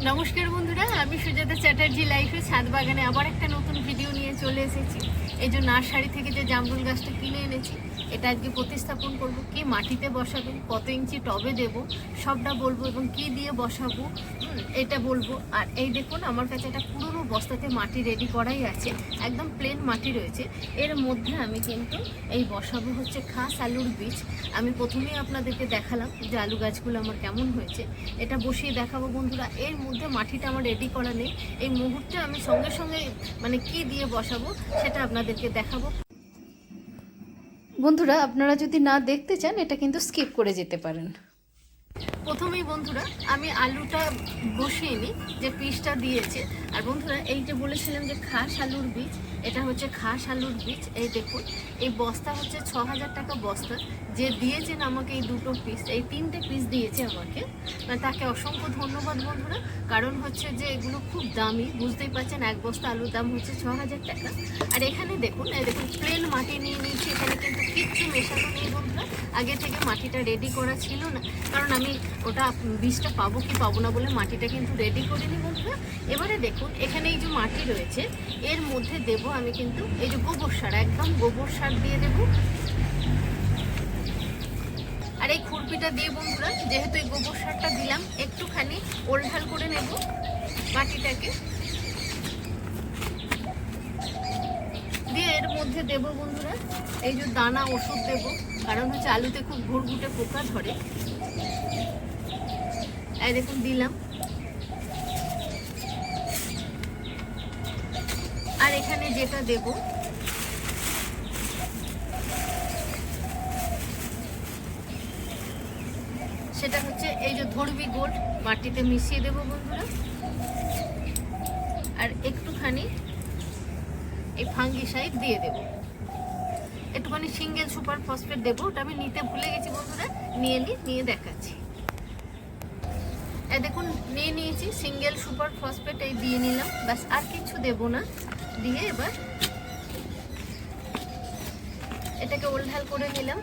নমস্কার বন্ধুরা আমি সুজাতা চ্যাটার্জি লাইফে ছাদ বাগানে আবার একটা নতুন ভিডিও নিয়ে চলে এসেছি। এই যে নার্সারি থেকে যে জামরুল গাছটা কিনে এনেছি, এটা আজকে প্রতিস্থাপন করব। কি মাটিতে বসাবেন কত ইঞ্চি টবে দেব, সবটা বলব এবং কি দিয়ে বসাবো এটা বলব। আর এই দেখুন, আমার কাছে একটা পুরনো বস্তাতে মাটি রেডি করাই আছে, একদম প্লেন মাটি রয়েছে। এর মধ্যে আমি কিন্তু এই বসাবো হচ্ছে খাস আলুর বীজ। আমি প্রথমেই আপনাদেরকে দেখালাম যে আলু গাছগুলো আমার কেমন হয়েছে। এটা বসিয়ে দেখাবো বন্ধুরা। এর মধ্যে মাটিটা আমার রেডি করা নেই। এই মুহূর্তে আমি সঙ্গে সঙ্গে মানে কি দিয়ে বসাবো, সেটা আপনাদেরকে দেখাবো। বন্ধুরা, আপনারা যদি না দেখতে চান, এটা কিন্তু স্কিপ করে যেতে পারেন। প্রথমেই বন্ধুরা, আমি আলুটা বসিয়ে নিই, যে পিসটা দিয়েছে। আর বন্ধুরা, এই যে বলেছিলাম যে খাস আলুর বীজ, এটা হচ্ছে খাস আলুর বীজ, এই দেখুন, এই বস্তা হচ্ছে ছ হাজার টাকা বস্তা। যে দিয়েছেন আমাকে এই দুটো পিস, এই তিনটে পিস দিয়েছে আমাকে। মানে তাকে অসংখ্য ধন্যবাদ বন্ধুরা, কারণ হচ্ছে যে এগুলো খুব দামি, বুঝতেই পারছেন, এক বস্তা আলুর দাম হচ্ছে ছ হাজার টাকা। আর এখানে দেখুন দেখুন, প্লেন মাটি নিয়ে নিয়েছি, এখানে কিন্তু কিচ্ছু মেশানো নেই বন্ধুরা। আগে থেকে মাটিটা রেডি করা ছিল না। কারণ আমি ওটা বীজটা পাবো কি পাবো না বলে মাটিটা কিন্তু রেডি করিনি বন্ধুরা। এবারে দেখুন, এখানে এই যে মাটি রয়েছে, এর মধ্যে দেব আমি কিন্তু এই যে গোবর সার, একদম গোবর সার দিয়ে দেব। আর এই খুরপিটা দিয়ে বন্ধুরা, যেহেতু এই গোবর সারটা দিলাম, একটুখানি ওলঢাল করে নেব মাটিটাকে। দিয়ে এর মধ্যে দেব বন্ধুরা, এই যে দানা ওষুধ দেব। কারণ হচ্ছে আলুতে খুব ঘুরঘুটে পোকা ধরে। এই দেখুন, দিলাম। আর এখানে যেটা দেব, সেটা হচ্ছে এই যে ধরবি গোল্ড মাটিতে মিশিয়ে দেব বন্ধুরা। আর একটুখানি এই ফাঙ্গিসাইড দিয়ে দেব। একটুখানি সিঙ্গেল সুপার ফসফেট দেবো, ওটা আমি নিতে ভুলে গেছি বন্ধুরা। নিয়ে নিই নিয়ে দেখাচ্ছি। দেখুন, নিয়ে নিয়েছি সিঙ্গেল সুপার ফসফেট, এই দিয়ে নিলাম। ব্যাস, আর কিছু দেব না। দিয়ে এবার এটাকে ওলঢাল করে নিলাম।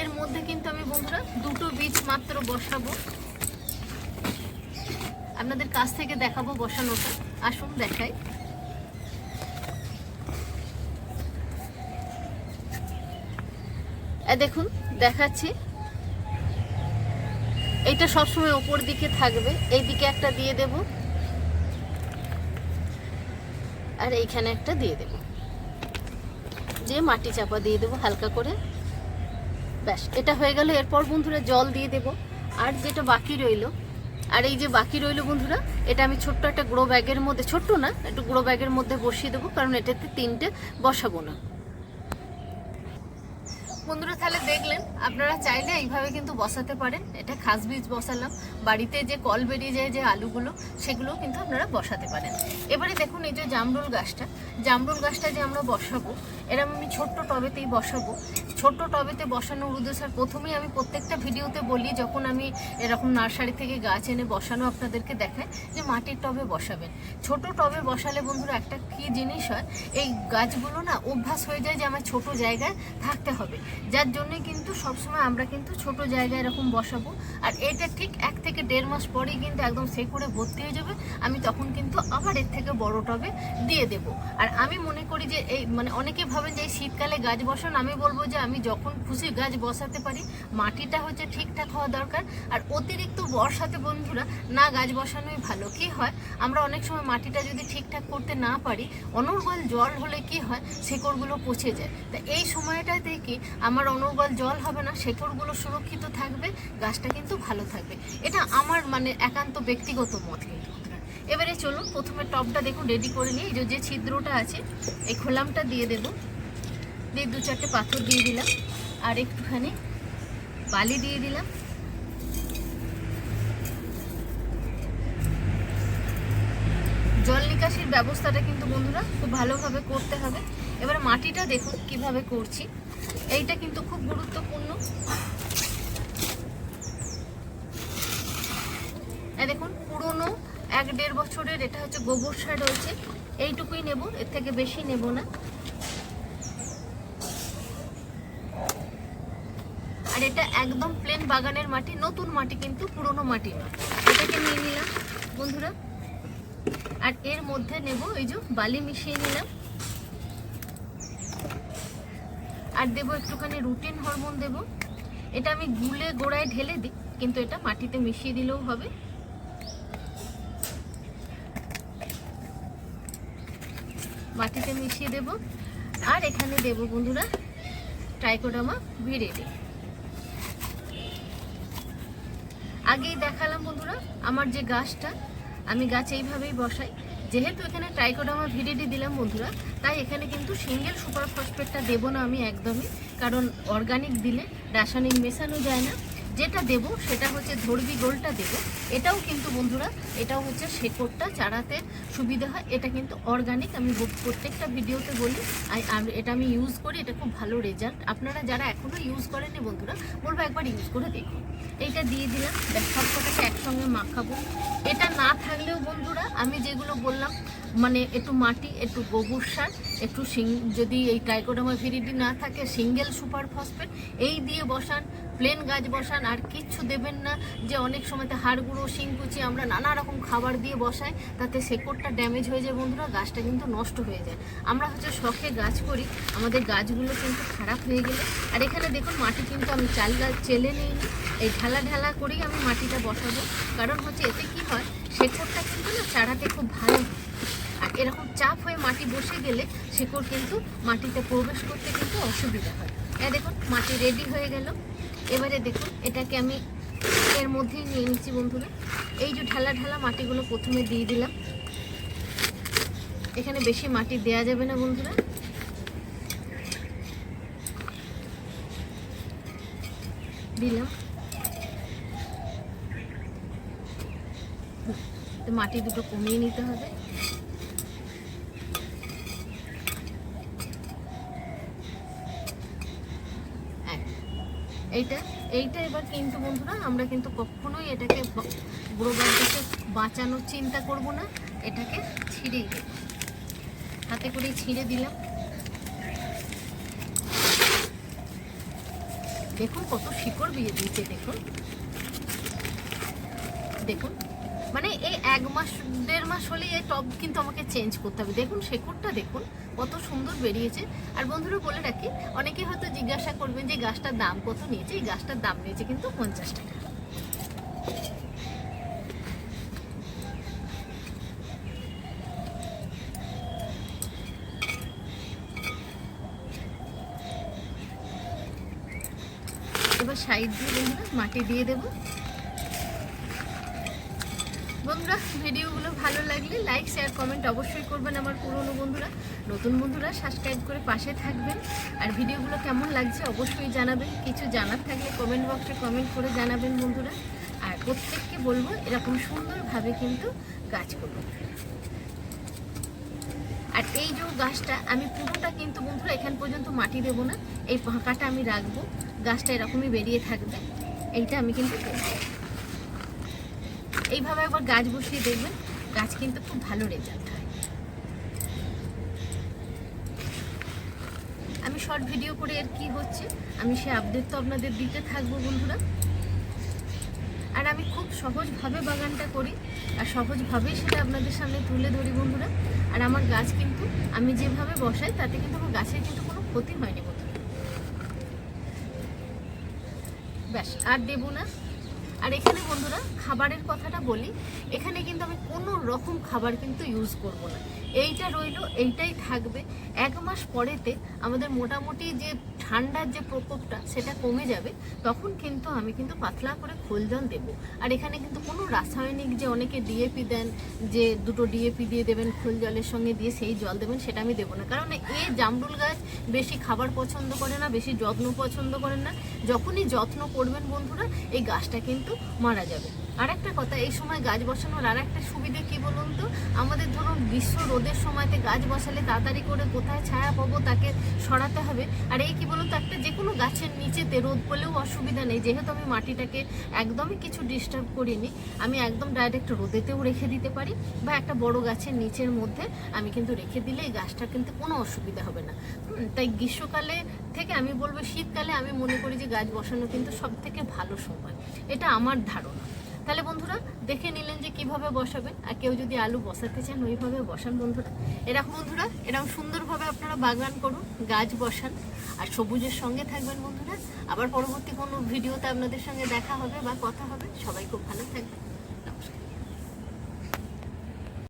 এর মধ্যে কিন্তু আমি বন্ধুরা দুটো বীজ মাত্র বসাবো। আপনাদের কাছ থেকে দেখাবো বসানোটা। আসুন, দেখাই। দেখুন, দেখাচ্ছি। এইটা সবসময় ওপর দিকে থাকবে। এই দিকে একটা দিয়ে দেব। আর এইখানে একটা দিয়ে দেব। দিয়ে মাটি চাপা দিয়ে দেবো হালকা করে। ব্যাস, এটা হয়ে গেল। এরপর বন্ধুরা জল দিয়ে দেব। আর যেটা বাকি রইল আর এই যে বাকি রইল বন্ধুরা, এটা আমি ছোট্ট একটা গ্রো ব্যাগের মধ্যে, ছোট্ট না, একটু গ্রো ব্যাগের মধ্যে বসিয়ে দেবো, কারণ এটাতে তিনটে বসাবো না। বন্ধুরা, তাহলে দেখলেন, আপনারা চাইলে এইভাবে কিন্তু বসাতে পারেন। এটা খাস বীজ বসালাম। বাড়িতে যে কল বেরিয়ে যায়, যে আলুগুলো সেগুলো কিন্তু আপনারা বসাতে পারেন। এবারে দেখুন এই যে জামরুল গাছটা। জামরুল গাছটা যে আমরা বসাবো, এরম আমি ছোট্ট টবেতেই বসাবো। ছোট্ট টবেতে বসানোর উদ্দেশ্য প্রথমেই আমি প্রত্যেকটা ভিডিওতে বলি, যখন আমি এরকম নার্সারি থেকে গাছ এনে বসানো আপনাদেরকে দেখাই, যে মাটির টবে বসাবেন। ছোট টবে বসালে বন্ধুরা, একটা কি জিনিস হয়, এই গাছগুলো না অভ্যাস হয়ে যায় যে আমার ছোট জায়গায় থাকতে হবে। যার জন্যই কিন্তু সবসময় আমরা কিন্তু ছোট জায়গায় এরকম বসাবো। আর এটা ঠিক এক থেকে দেড় মাস পরেই কিন্তু একদম সে করে ভর্তি হয়ে যাবে। আমি তখন কিন্তু আবার এর থেকে বড় টবে দিয়ে দেব। আর আমি মনে করি যে এই মানে অনেকে ভাবেন যে এই শীতকালে গাছ বসান, আমি বলব যে আমি যখন খুশি গাছ বসাতে পারি, মাটিটা হচ্ছে ঠিকঠাক হওয়া দরকার। আর অতিরিক্ত বর্ষাতে বন্ধুরা, না গাছ বসানোই ভালো। কি হয়? আমরা অনেক সময় মাটিটা যদি ঠিকঠাক করতে না পারি, অনর্গল জল হলে কি হয়? শেকড়গুলো পচে যায়। তা এই সময়টাতে কি আমার অনর্গল জল হবে না, শেকড়গুলো সুরক্ষিত থাকবে, গাছটা কিন্তু ভালো থাকবে। এটা আমার মানে একান্ত ব্যক্তিগত মত কিন্তু এবারে চলুন, প্রথমে টপটা দেখুন রেডি করে নিই এই যে- যে ছিদ্রটা আছে, এই খোলামটা দিয়ে দেবো। দিয়ে দু চারটে পাথর দিয়ে দিলাম, আর একটুখানি বালি দিয়ে দিলাম। জল নিকাশির ব্যবস্থাটা কিন্তু বন্ধুরা খুব ভালোভাবে করতে হবে। এবার মাটিটা দেখুন কীভাবে করছি। এইটা কিন্তু খুব গুরুত্বপূর্ণ। দেখুন, পুরনো এক দেড় বছরের, এটা হচ্ছে গোবর সার রয়েছে। এইটুকুই নেব, এর থেকে বেশি নেব না। আর এটা একদম প্লেন বাগানের মাটি, নতুন মাটি কিন্তু পুরনো মাটি এটাকে নিয়ে নিলাম, বন্ধুরা। আর এর মধ্যে নেব, এই যে বালি মিশিয়ে নিলাম। আর দেবো একটুখানি রুটিন হরমোন দেব। এটা আমি গুলে গোড়ায় ঢেলে দিই, কিন্তু এটা মাটিতে মিশিয়ে দিলেও হবে। মাটিতে মিশিয়ে দেব। আর এখানে দেব বন্ধুরা ট্রাইকোডামা ভিরেডি আগেই দেখালাম বন্ধুরা, আমার যে গাছটা, আমি গাছ এইভাবেই বসাই। যেহেতু এখানে ট্রাইকোডামা ভিডিডি দিলাম বন্ধুরা, তাই এখানে কিন্তু সিঙ্গেল সুপার ফসফেটটা দেবো না আমি একদমই, কারণ অর্গানিক দিলে রাসায়নিক মেশানো যায় না। যেটা দেবো সেটা হচ্ছে ধর্বি গোলটা দেবো। এটাও কিন্তু বন্ধুরা, এটাও হচ্ছে শেকড়টা, চারাতে সুবিধা হয়। এটা কিন্তু অর্গানিক আমি প্রত্যেকটা ভিডিওতে বলি। আর এটা আমি ইউজ করি, এটা খুব ভালো রেজাল্ট আপনারা যারা এখনও ইউজ করেনি বন্ধুরা, বলব একবার ইউজ করে দেখুন। এইটা দিয়ে দিলাম, ব্যাস, সবকটাকে একসঙ্গে মাখাবো। এটা না থাকলেও বন্ধুরা, আমি যেগুলো বললাম মানে একটু মাটি, একটু গোবর সার, একটু যদি এই ট্রাইকোডামা ভিরিডি না থাকে সিঙ্গেল সুপার ফসফেট এই দিয়ে বসান। প্লেন গাছ বসান, আর কিচ্ছু দেবেন না যে অনেক সময়তে হাড় গুঁড়ো শিংকুচি, আমরা নানা রকম খাবার দিয়ে বসাই, তাতে শেকড়টা ড্যামেজ হয়ে যায় বন্ধুরা, গাছটা কিন্তু নষ্ট হয়ে যায়। আমরা হচ্ছে শখে গাছ করি, আমাদের গাছগুলো কিন্তু খারাপ হয়ে গেলে। আর এখানে দেখুন, মাটি কিন্তু আমি চাল গাছ চেলে নিইনি। এই ঢালা ঢালা করেই আমি মাটিটা বসাবো। কারণ হচ্ছে এতে কি হয়, শেকড়টা কিন্তু না চারাতে খুব ভালো আর এরকম চাপ হয়ে মাটি বসে গেলে শেকড় কিন্তু মাটিতে প্রবেশ করতে কিন্তু অসুবিধা হয়। দেখুন, মাটি রেডি হয়ে গেল। এবারে দেখুন, এটাকে আমি এর মধ্যেই নিয়ে নিচ্ছি বন্ধুরা। এই যে ঢালা ঢালা মাটিগুলো প্রথমে দিয়ে দিলাম। এখানে বেশি মাটি দেয়া যাবে না বন্ধুরা। দিলাম। মাটি দুটো কমিয়ে নিতে হবে। এইটা এইটা এবার কিন্তু বন্ধুরা আমরা কিন্তু কখনোই এটাকে গ্রোবারটাকে বাঁচানোর চিন্তা করব না, এটাকে ছিঁড়েই দেব। হাতে করেই ছিঁড়ে দিলাম। দেখুন কত শিকড় বিয়ে দিয়েছে, দেখুন। দেখুন মানে এই এক মাস, দেড় মাস হলেই এই টব কিন্তু আমাকে চেঞ্জ করতে হবে। দেখুন, শেকড়টা দেখুন। কত সুন্দর বেরিয়েছে। আর বন্ধুরা বলে রাখি, অনেকে হয়তো জিজ্ঞাসা করবেন যে গাছটার দাম কত নিয়েছে? এই গাছটার দাম নিয়েছে কিন্তু পঞ্চাশ টাকা। এবার সাইড দিয়ে মাটি দিয়ে দেবো। বন্ধুরা, ভিডিওগুলো ভালো লাগলে লাইক শেয়ার কমেন্ট অবশ্যই করবেন আমার পুরনো বন্ধুরা। নতুন বন্ধুরা সাবস্ক্রাইব করে পাশে থাকবেন। আর ভিডিওগুলো কেমন লাগছে অবশ্যই জানাবেন। কিছু জানার থাকলে কমেন্ট বক্সে কমেন্ট করে জানাবেন বন্ধুরা। আর প্রত্যেককে বলব, এরকম সুন্দরভাবে কিন্তু গাছ করবেন আর এই যে গাছটা, আমি পুরোটা কিন্তু বন্ধুরা এখান পর্যন্ত মাটি দেবো না। এই ফাঁকাটা আমি রাখব। গাছটা এরকমই বেরিয়ে থাকবে। এইটা আমি কিন্তু করব। এইভাবে একবার গাছ বসিয়ে দেখবেন, গাছ কিন্তু খুব ভালো রেজাল্ট হয়। আমি শর্ট ভিডিও করে এর কি হচ্ছে, আমি সে আপডেট তো আপনাদের দিতে থাকব বন্ধুরা। আর আমি খুব সহজভাবে বাগানটা করি, আর সহজভাবেই সেটা আপনাদের সামনে তুলে ধরি বন্ধুরা। আর আমার গাছ কিন্তু, আমি যেভাবে বসাই, তাতে কিন্তু আমার গাছের কিন্তু কোনো ক্ষতি হয়নি বন্ধুরা। ব্যাস, আর দেবো না। আর এখানে বন্ধুরা, খাবারের কথাটা বলি, এখানে কিন্তু আমি কোনো রকম খাবার কিন্তু ইউজ করব না। এইটা রইল, এইটাই থাকবে। এক মাস পরেতে আমাদের মোটামুটি যে ঠান্ডার যে প্রকোপটা, সেটা কমে যাবে, তখন কিন্তু আমি কিন্তু পাতলা করে খোল জল দেবো। আর এখানে কিন্তু কোনো রাসায়নিক যে অনেকে ডিএপি দেন, যে দুটো ডিএপি দিয়ে দেবেন খোল জলের সঙ্গে দিয়ে সেই জল দেবেন, সেটা আমি দেবো না। কারণ এ জামরুল গাছ বেশি খাবার পছন্দ করে না, বেশি যত্ন পছন্দ করেন না। যখনই যত্ন করবেন বন্ধুরা, এই গাছটা কিন্তু মারা যাবে। আর একটা কথা, এই সময় গাছ বসানোর আর একটা সুবিধে কি বলুন তো? আমাদের ধরুন গ্রীষ্ম রোদের সময়তে গাছ বসালে তাড়াতাড়ি করে কোথায় ছায়া পাবো তাকে সরাতে হবে। আর এই কি বলুন তো, একটা যে কোনো গাছের নিচেতে রোদ পেলেও অসুবিধা নেই। যেহেতু আমি মাটিটাকে একদমই কিছু ডিস্টার্ব করিনি, আমি একদম ডাইরেক্ট রোদেতেও রেখে দিতে পারি বা একটা বড় গাছের নিচের মধ্যে আমি কিন্তু রেখে দিলে এই গাছটা কিন্তু কোনো অসুবিধা হবে না। তাই গ্রীষ্মকালে থেকে আমি বলব শীতকালে আমি মনে করি যে গাছ বসানো কিন্তু সব থেকে ভালো সময়। এটা আমার ধারণা। তাহলে বন্ধুরা, দেখে নিলেন যে কীভাবে বসাবেন, আর কেউ যদি আলু বসাতে চান, ওইভাবে বসান বন্ধুরা। এরকম বন্ধুরা, এরকম সুন্দরভাবে আপনারা বাগান করুন, গাছ বসান, আর সবুজের সঙ্গে থাকবেন বন্ধুরা। আবার পরবর্তী কোনো ভিডিওতে আপনাদের সঙ্গে দেখা হবে বা কথা হবে। সবাই খুব ভালো থাকবেন।